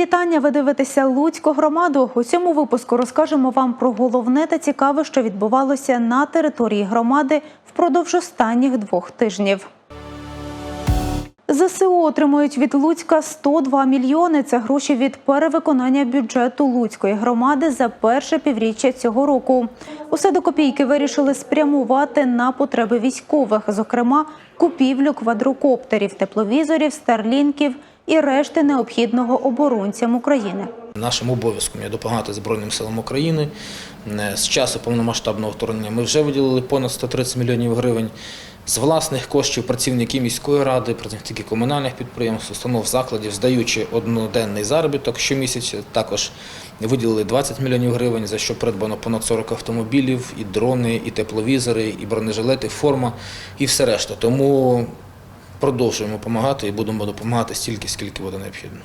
вітання. Ви дивитеся Луцьку громаду. У цьому випуску розкажемо вам про головне та цікаве, що відбувалося на території громади впродовж останніх двох тижнів. ЗСУ отримують від Луцька 102 мільйони. Це гроші від перевиконання бюджету Луцької громади за перше півріччя цього року. Усе до копійки вирішили спрямувати на потреби військових, зокрема купівлю квадрокоптерів, тепловізорів, старлінків і решти необхідного оборонцям України. Нашим обов'язком є допомагати Збройним силам України. Е, З часу повномасштабного вторгнення ми вже виділили понад 130 мільйонів гривень. З власних коштів працівники міської ради, працівники комунальних підприємств, установ закладів, здаючи одноденний заробіток щомісяця, також виділили 20 мільйонів гривень, за що придбано понад 40 автомобілів, і дрони, і тепловізори, і бронежилети, форма, і все решта. Тому продовжуємо допомагати і будемо допомагати стільки, скільки буде необхідно.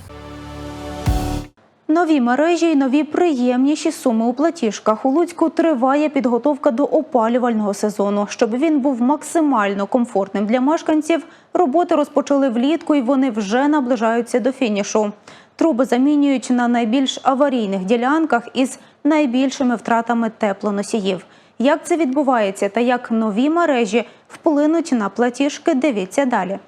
Нові мережі і нові приємніші суми у платіжках. У Луцьку триває підготовка до опалювального сезону. Щоб він був максимально комфортним для мешканців, роботи розпочали влітку і вони вже наближаються до фінішу. Труби замінюють на найбільш аварійних ділянках із найбільшими втратами теплоносіїв. Як це відбувається та як нові мережі вплинуть на платіжки, дивіться далі.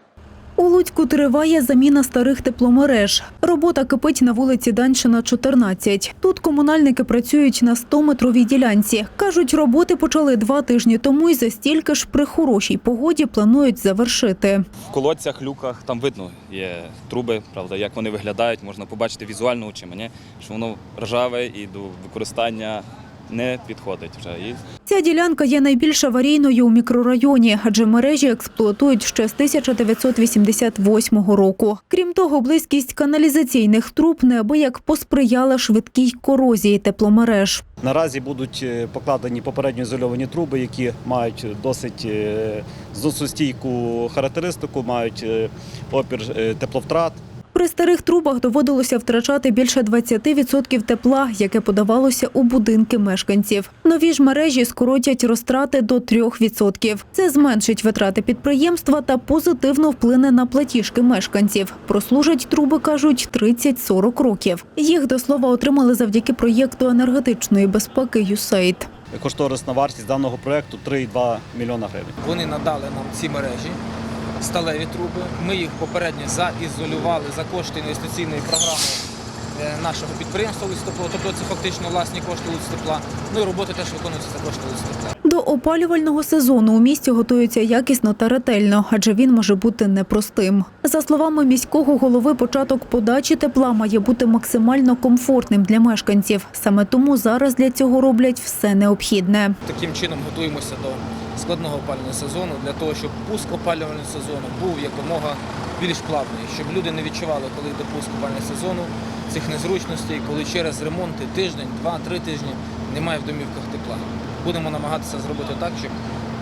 У Луцьку триває заміна старих тепломереж. Робота кипить на вулиці Данщина, 14. Тут комунальники працюють на 100-метровій ділянці. Кажуть, роботи почали два тижні тому і за стільки ж при хорошій погоді планують завершити. В колодцях, люках там видно є труби, правда, як вони виглядають, можна побачити візуально очима, що воно ржаве і до використання не підходить вже. І Ця ділянка є найбільш аварійною у мікрорайоні, адже мережі експлуатують ще з 1988 року. Крім того, близькість каналізаційних труб неабияк посприяла швидкій корозії тепломереж. Наразі будуть е, покладені попередньо ізольовані труби, які мають досить е, зносостійку характеристику, мають е, опір е, тепловтрат. При старих трубах доводилося втрачати більше 20% тепла, яке подавалося у будинки мешканців. Нові ж мережі скоротять розтрати до 3%. Це зменшить витрати підприємства та позитивно вплине на платіжки мешканців. Прослужать труби, кажуть, 30-40 років. Їх, до слова, отримали завдяки проєкту енергетичної безпеки «ЮСЕЙД». Кошторисна вартість даного проекту 3,2 мільйона гривень. Вони надали нам ці мережі, сталеві труби. Ми їх попередньо заізолювали за кошти інвестиційної програми нашого підприємства «Луцтепло». Тобто це фактично власні кошти «Луцтепла». Ну і роботи теж виконуються за кошти «Луцтепла». До опалювального сезону у місті готуються якісно та ретельно, адже він може бути непростим. За словами міського голови, початок подачі тепла має бути максимально комфортним для мешканців. Саме тому зараз для цього роблять все необхідне. Таким чином готуємося до складного опалювального сезону для того, щоб пуск опалювального сезону був якомога більш плавний, щоб люди не відчували, коли йде пуск опалювального сезону, цих незручностей, коли через ремонти тиждень, два-три тижні немає в домівках тепла. Будемо намагатися зробити так, щоб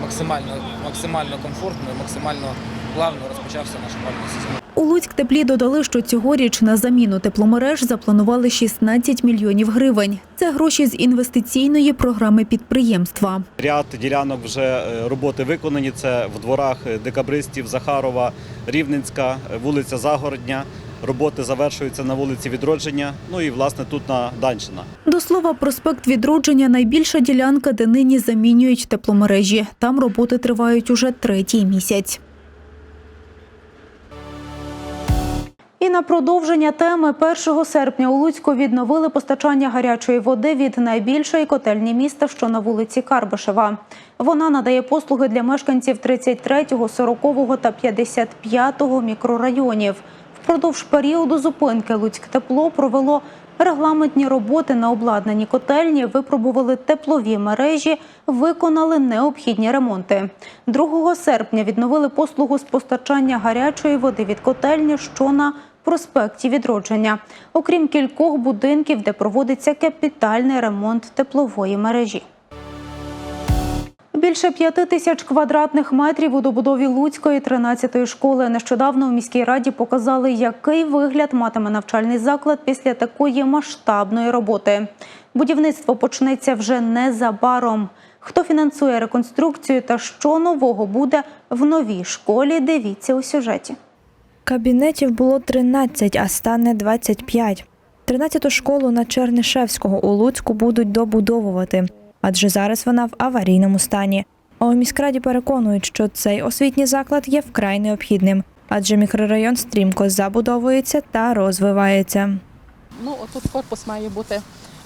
максимально, максимально комфортно і максимально плавно розпочався наш опалювальний сезон. У Луцьк теплі додали, що цьогоріч на заміну тепломереж запланували 16 мільйонів гривень. Це гроші з інвестиційної програми підприємства. Ряд ділянок вже е, роботи виконані. Це в дворах е, декабристів, Захарова, Рівненська, е, вулиця Загородня. Роботи завершуються на вулиці Відродження. Ну і власне тут на Данщина. До слова, проспект відродження найбільша ділянка, де нині замінюють тепломережі. Там роботи тривають уже третій місяць. І на продовження теми 1 серпня у Луцьку відновили постачання гарячої води від найбільшої котельні міста, що на вулиці Карбишева. Вона надає послуги для мешканців 33, 40 та 55 мікрорайонів. Впродовж періоду зупинки Луцьк тепло провело регламентні роботи на обладнанні котельні, випробували теплові мережі, виконали необхідні ремонти. 2 серпня відновили послугу з постачання гарячої води від котельні, що на проспекті відродження, окрім кількох будинків, де проводиться капітальний ремонт теплової мережі. Більше п'яти тисяч квадратних метрів у добудові Луцької 13-ї школи. Нещодавно у міській раді показали, який вигляд матиме навчальний заклад після такої масштабної роботи. Будівництво почнеться вже незабаром. Хто фінансує реконструкцію та що нового буде в новій школі? Дивіться у сюжеті. Кабінетів було 13, а стане 25. 13-ту школу на Чернишевського у Луцьку будуть добудовувати, адже зараз вона в аварійному стані. А у міськраді переконують, що цей освітній заклад є вкрай необхідним, адже мікрорайон стрімко забудовується та розвивається. Ну, отут корпус має бути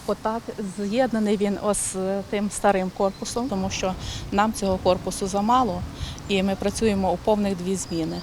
отак. З'єднаний він ось з тим старим корпусом, тому що нам цього корпусу замало, і ми працюємо у повних дві зміни.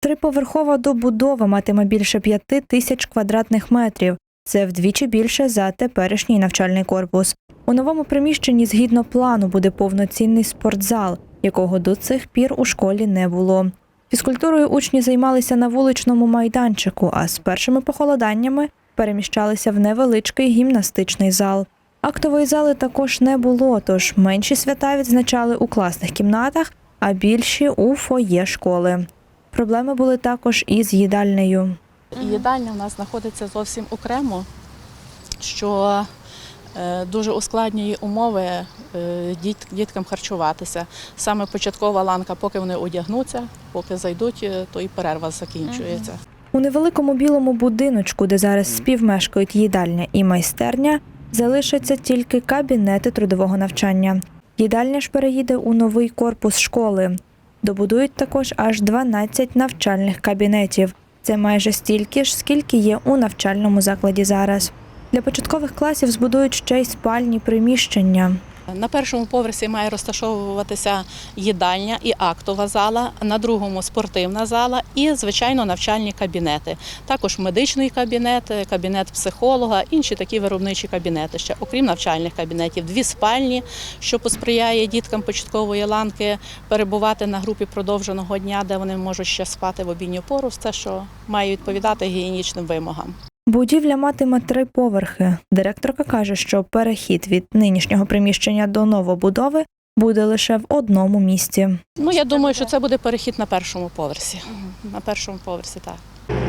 Триповерхова добудова матиме більше п'яти тисяч квадратних метрів. Це вдвічі більше за теперішній навчальний корпус. У новому приміщенні згідно плану буде повноцінний спортзал, якого до цих пір у школі не було. Фізкультурою учні займалися на вуличному майданчику, а з першими похолоданнями переміщалися в невеличкий гімнастичний зал. Актової зали також не було, тож менші свята відзначали у класних кімнатах, а більші у фоє школи. Проблеми були також і з їдальнею. Їдальня в нас знаходиться зовсім окремо, що дуже ускладнює умови е, діт- діткам харчуватися. Саме початкова ланка, поки вони одягнуться, поки зайдуть, е, то і перерва закінчується. У невеликому білому будиночку, де зараз співмешкають їдальня і майстерня, залишаться тільки кабінети трудового навчання. Їдальня ж переїде у новий корпус школи. Добудують також аж 12 навчальних кабінетів. Це майже стільки ж, скільки є у навчальному закладі зараз. Для початкових класів збудують ще й спальні приміщення. На першому поверсі має розташовуватися їдальня і актова зала, на другому спортивна зала і, звичайно, навчальні кабінети. Також медичний кабінет, кабінет психолога, інші такі виробничі кабінети. Ще окрім навчальних кабінетів, дві спальні, що посприяє діткам початкової ланки перебувати на групі продовженого дня, де вони можуть ще спати в обідню пору. Все, що має відповідати гігієнічним вимогам. Будівля матиме три поверхи. Директорка каже, що перехід від нинішнього приміщення до новобудови буде лише в одному місці. Ну я думаю, що це буде перехід на першому поверсі. На першому поверсі так.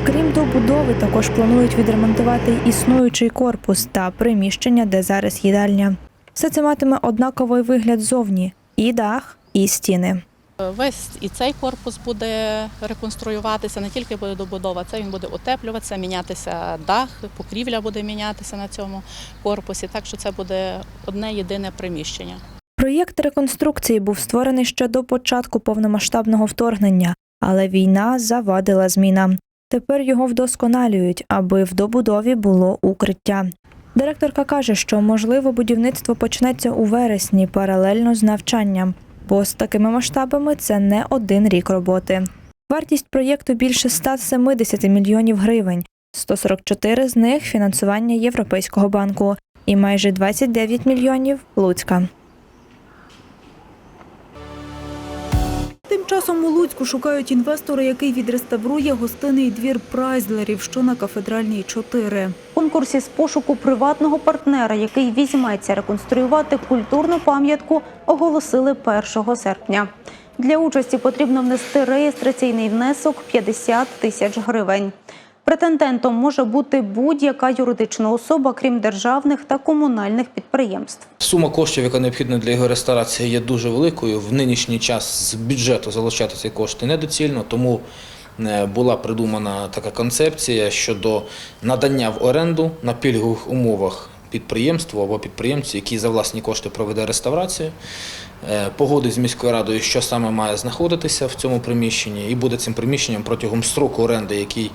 Крім добудови, також планують відремонтувати існуючий корпус та приміщення, де зараз їдальня. Все це матиме однаковий вигляд зовні: і дах, і стіни. Весь і цей корпус буде реконструюватися, не тільки буде добудова, це він буде утеплюватися, мінятися дах, покрівля буде мінятися на цьому корпусі. Так що це буде одне єдине приміщення. Проєкт реконструкції був створений ще до початку повномасштабного вторгнення, але війна завадила змінам. Тепер його вдосконалюють, аби в добудові було укриття. Директорка каже, що можливо будівництво почнеться у вересні паралельно з навчанням, бо з такими масштабами це не один рік роботи. Вартість проєкту більше 170 мільйонів гривень, 144 з них фінансування Європейського банку і майже 29 мільйонів Луцька. Тим часом у Луцьку шукають інвестора, який відреставрує гостинний двір прайзлерів, що на кафедральній 4. В конкурсі з пошуку приватного партнера, який візьметься реконструювати культурну пам'ятку, оголосили 1 серпня. Для участі потрібно внести реєстраційний внесок 50 тисяч гривень. Претендентом може бути будь-яка юридична особа, крім державних та комунальних підприємств. Сума коштів, яка необхідна для його реставрації, є дуже великою. В нинішній час з бюджету залучати ці кошти недоцільно, тому е, була придумана така концепція щодо надання в оренду на пільгових умовах підприємству або підприємцю, який за власні кошти проведе реставрацію, е, погодить з міською радою, що саме має знаходитися в цьому приміщенні, і буде цим приміщенням протягом строку оренди, який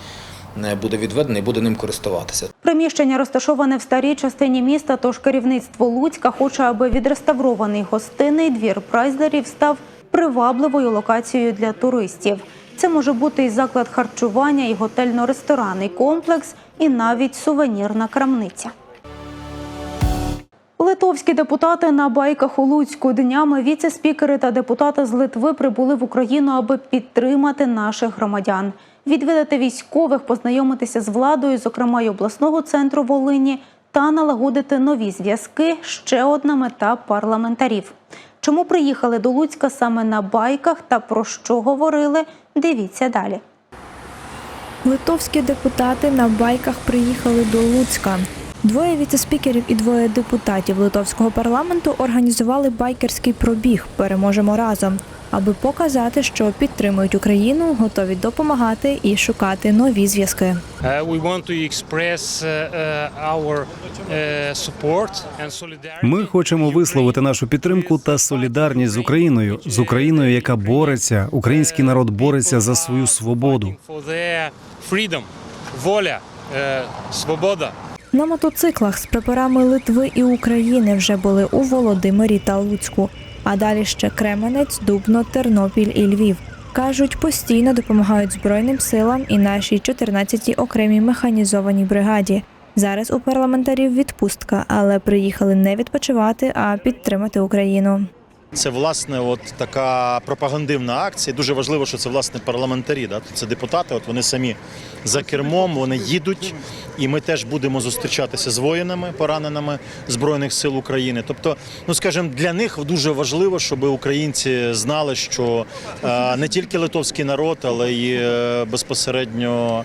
буде відведений, буде ним користуватися. Приміщення розташоване в старій частині міста, тож керівництво Луцька хоче, аби відреставрований гостинний двір прайзлерів став привабливою локацією для туристів. Це може бути і заклад харчування, і готельно-ресторанний комплекс, і навіть сувенірна крамниця. Литовські депутати на байках у Луцьку днями віце-спікери та депутати з Литви прибули в Україну, аби підтримати наших громадян, відвідати військових, познайомитися з владою, зокрема й обласного центру Волині, та налагодити нові зв'язки. Ще одна мета парламентарів. Чому приїхали до Луцька саме на байках та про що говорили? Дивіться далі. Литовські депутати на байках приїхали до Луцька. Двоє віцеспікерів і двоє депутатів литовського парламенту організували байкерський пробіг Переможемо разом, аби показати, що підтримують Україну, готові допомагати і шукати нові зв'язки. Support and solidarity. Ми хочемо висловити нашу підтримку та солідарність з Україною, з Україною, яка бореться. Український народ бореться за свою свободу. Воля, свобода. На мотоциклах з прапорами Литви і України вже були у Володимирі та Луцьку. А далі ще Кременець, Дубно, Тернопіль і Львів. Кажуть, постійно допомагають Збройним силам і нашій 14-й окремій механізованій бригаді. Зараз у парламентарів відпустка, але приїхали не відпочивати, а підтримати Україну. Це власне от така пропагандивна акція. Дуже важливо, що це власне парламентарі. Да? Це депутати. От вони самі за кермом, вони їдуть, і ми теж будемо зустрічатися з воїнами, пораненими збройних сил України. Тобто, ну скажімо, для них дуже важливо, щоб українці знали, що е, не тільки литовський народ, але й е, безпосередньо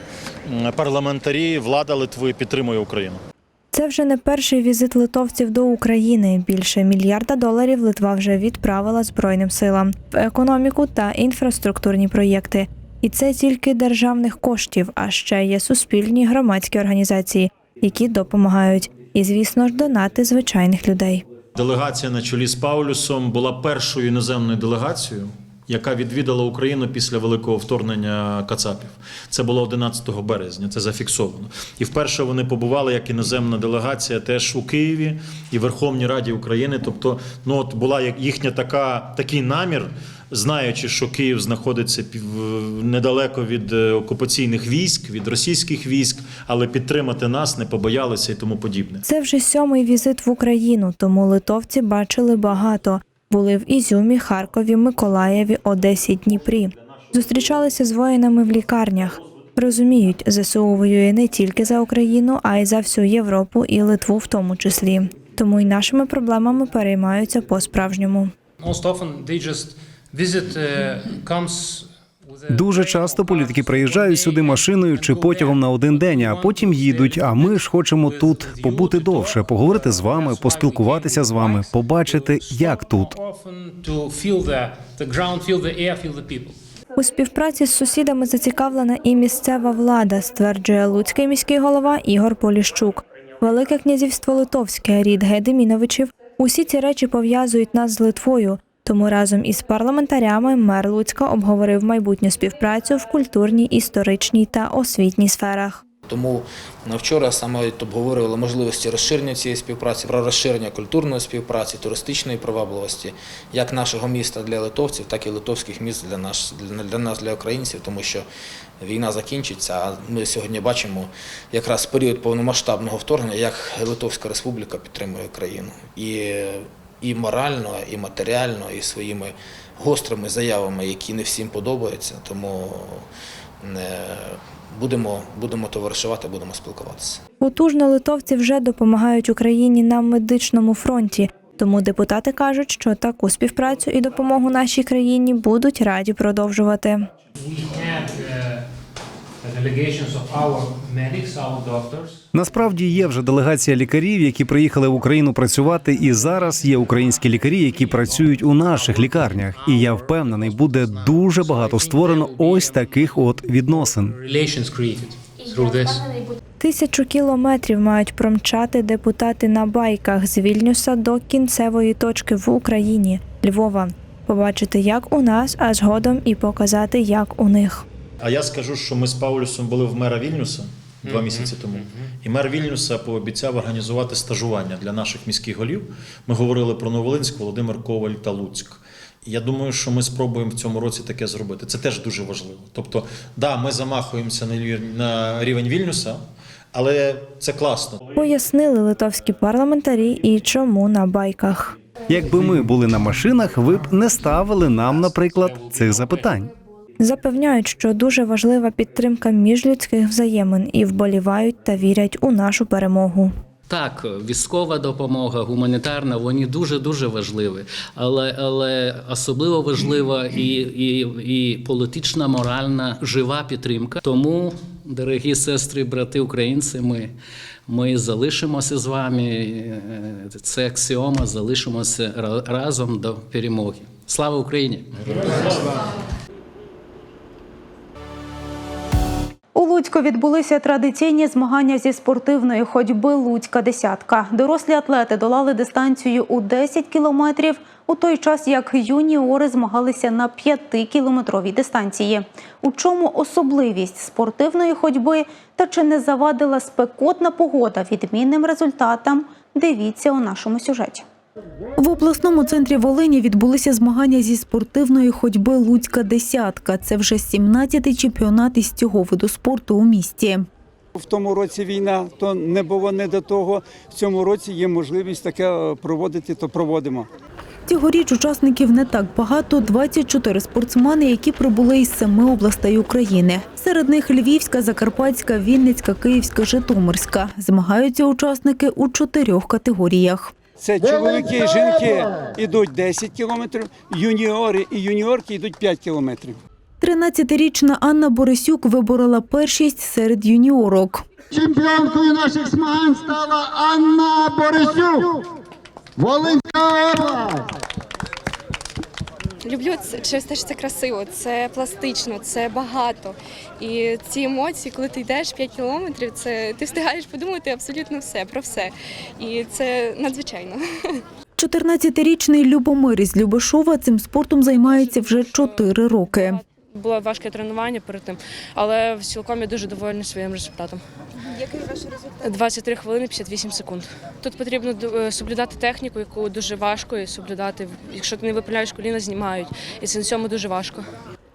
парламентарі, влада Литви підтримує Україну. Це вже не перший візит литовців до України. Більше мільярда доларів Литва вже відправила Збройним силам в економіку та інфраструктурні проєкти. І це тільки державних коштів, а ще є суспільні громадські організації, які допомагають. І, звісно ж, донати звичайних людей. Делегація на чолі з Паулюсом була першою іноземною делегацією, яка відвідала Україну після великого вторгнення Кацапів. Це було 11 березня. Це зафіксовано. І вперше вони побували як іноземна делегація теж у Києві і Верховній Раді України. Тобто, ну от була їхня така такий намір. Знаючи, що Київ знаходиться недалеко від е, окупаційних військ, від російських військ, але підтримати нас не побоялися і тому подібне. Це вже сьомий візит в Україну, тому литовці бачили багато. Були в Ізюмі, Харкові, Миколаєві, Одесі, Дніпрі. Зустрічалися з воїнами в лікарнях. Розуміють, ЗСУ воює не тільки за Україну, а й за всю Європу і Литву в тому числі. Тому й нашими проблемами переймаються по-справжньому. Most often they just visit uh, comes Дуже часто політики приїжджають сюди машиною чи потягом на один день, а потім їдуть. А ми ж хочемо тут побути довше, поговорити з вами, поспілкуватися з вами, побачити, як тут. У співпраці з сусідами зацікавлена і місцева влада, стверджує луцький міський голова Ігор Поліщук. Велике князівство Литовське, рід Гедеміновичів. Усі ці речі пов'язують нас з Литвою. Тому разом із парламентарями мер Луцька обговорив майбутню співпрацю в культурній, історичній та освітній сферах. Тому на вчора саме обговорювали можливості розширення цієї співпраці, про розширення культурної співпраці, туристичної привабливості, як нашого міста для литовців, так і литовських міст для нас, для, нас, для українців, тому що війна закінчиться. А ми сьогодні бачимо якраз період повномасштабного вторгнення, як Литовська Республіка підтримує країну і, і морально, і матеріально, і своїми гострими заявами, які не всім подобаються. Тому е, будемо, будемо товаришувати, будемо спілкуватися. Потужно литовці вже допомагають Україні на медичному фронті. Тому депутати кажуть, що таку співпрацю і допомогу нашій країні будуть раді продовжувати. Насправді є вже делегація лікарів, які приїхали в Україну працювати, і зараз є українські лікарі, які працюють у наших лікарнях. І я впевнений, буде дуже багато створено ось таких от відносин. Тисячу кілометрів мають промчати депутати на байках з Вільнюса до кінцевої точки в Україні Львова. Побачити, як у нас, а згодом і показати, як у них. А я скажу, що ми з Паулюсом були в мера Вільнюса два місяці тому. І мер Вільнюса пообіцяв організувати стажування для наших міських голів. Ми говорили про Новолинськ, Володимир Коваль та Луцьк. Я думаю, що ми спробуємо в цьому році таке зробити. Це теж дуже важливо. Тобто, да, ми замахуємося на на рівень Вільнюса, але це класно. Пояснили литовські парламентарі і чому на байках. Якби ми були на машинах, ви б не ставили нам, наприклад, цих запитань. Запевняють, що дуже важлива підтримка міжлюдських взаємин і вболівають та вірять у нашу перемогу. Так, військова допомога, гуманітарна, вони дуже дуже важливі, але але особливо важлива і, і, і політична, моральна, жива підтримка. Тому, дорогі сестри, брати українці, ми, ми залишимося з вами. Це аксіома, залишимося ра- разом до перемоги. Слава Україні! У Луцьку відбулися традиційні змагання зі спортивної ходьби Луцька десятка. Дорослі атлети долали дистанцію у 10 кілометрів, у той час як юніори змагалися на 5-кілометровій дистанції. У чому особливість спортивної ходьби та чи не завадила спекотна погода відмінним результатам? Дивіться у нашому сюжеті. В обласному центрі Волині відбулися змагання зі спортивної ходьби Луцька десятка. Це вже 17-й чемпіонат із цього виду спорту у місті. В тому році війна, то не було не до того. В цьому році є можливість таке е, проводити, то проводимо. Цьогоріч учасників не так багато 24 спортсмени, які прибули із семи областей України. Серед них Львівська, Закарпатська, Вінницька, Київська, Житомирська. Змагаються учасники у чотирьох категоріях. Це чоловіки і жінки йдуть 10 кілометрів, юніори і юніорки йдуть 5 кілометрів. 13-річна Анна Борисюк виборола першість серед юніорок. Чемпіонкою наших змагань стала Анна Борисюк. Волинська область. Люблю це через те, що це красиво, це пластично, це багато. І ці емоції, коли ти йдеш 5 кілометрів, це ти встигаєш подумати абсолютно все про все. І це надзвичайно. 14-річний Любомир із Любешова цим спортом займається вже 4 роки. Було важке тренування перед тим, але цілком я дуже довольна своїм результатом. Який ваш результат? 23 хвилини 58 секунд. Тут потрібно е, соблюдати техніку, яку дуже важко і соблюдати. Якщо ти не випиляєш коліна, знімають. І це на цьому дуже важко.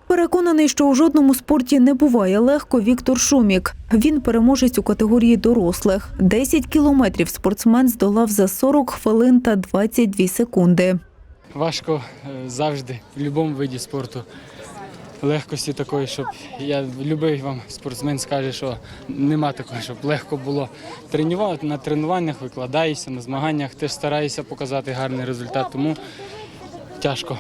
Переконаний, що у жодному спорті не буває легко Віктор Шумік. Він переможець у категорії дорослих. 10 кілометрів спортсмен здолав за 40 хвилин та 22 секунди. Важко е, завжди в будь-якому виді спорту. Легкості такої, щоб я любий вам спортсмен скаже, що нема такого, щоб легко було тренувати на тренуваннях, викладаєшся на змаганнях, теж стараєшся показати гарний результат, тому тяжко.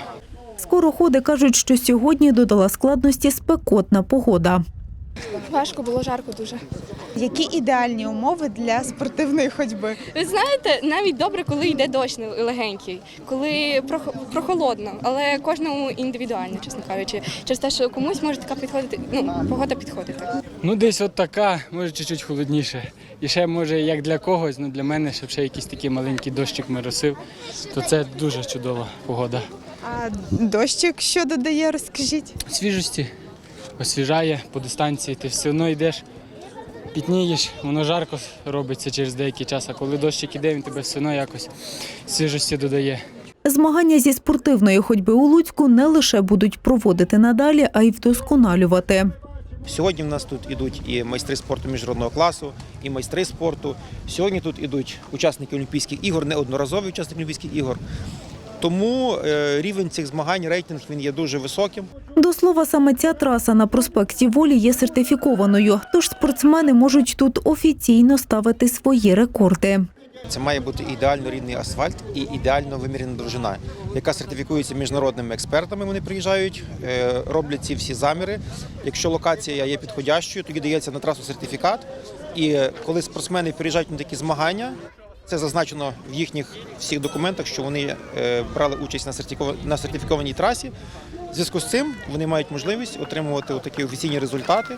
Скороходи кажуть, що сьогодні додала складності спекотна погода. Важко було жарко дуже. Які ідеальні умови для спортивної ходьби? Ви знаєте, навіть добре, коли йде дощ легенький, коли прохолодно, але кожному індивідуально, чесно кажучи, через те, що комусь може така підходити, ну погода підходити. Ну, десь от така, може чуть-чуть холодніше. І ще може як для когось, ну для мене, щоб ще якийсь такий маленький дощик моросив, то це дуже чудова погода. А дощик що додає, розкажіть? свіжості, освіжає по дистанції, ти все одно йдеш, пітнієш, воно жарко робиться через деякий час, а коли дощик іде, він тебе все одно якось свіжості додає. Змагання зі спортивної ходьби у Луцьку не лише будуть проводити надалі, а й вдосконалювати. Сьогодні в нас тут ідуть і майстри спорту міжнародного класу, і майстри спорту. Сьогодні тут ідуть учасники Олімпійських ігор, неодноразові учасники Олімпійських ігор. Тому е, рівень цих змагань, рейтинг він є дуже високим. До слова, саме ця траса на проспекті Волі є сертифікованою, тож спортсмени можуть тут офіційно ставити свої рекорди. Це має бути ідеально рідний асфальт і ідеально вимірена довжина, яка сертифікується міжнародними експертами. Вони приїжджають, е, роблять ці всі заміри. Якщо локація є підходящою, тоді дається на трасу сертифікат. І коли спортсмени приїжджають на такі змагання, це зазначено в їхніх всіх документах, що вони е, брали участь на сертифіко- сертифікованій трасі. В зв'язку з цим вони мають можливість отримувати такі офіційні результати,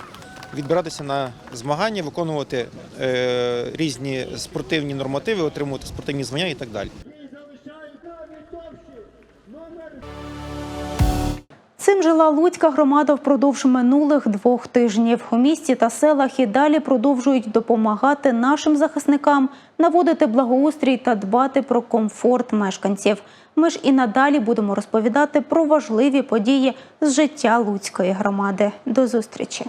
відбиратися на змагання, виконувати е, різні спортивні нормативи, отримувати спортивні звання і так далі. Луцька громада впродовж минулих двох тижнів. У місті та селах і далі продовжують допомагати нашим захисникам наводити благоустрій та дбати про комфорт мешканців. Ми ж і надалі будемо розповідати про важливі події з життя Луцької громади. До зустрічі.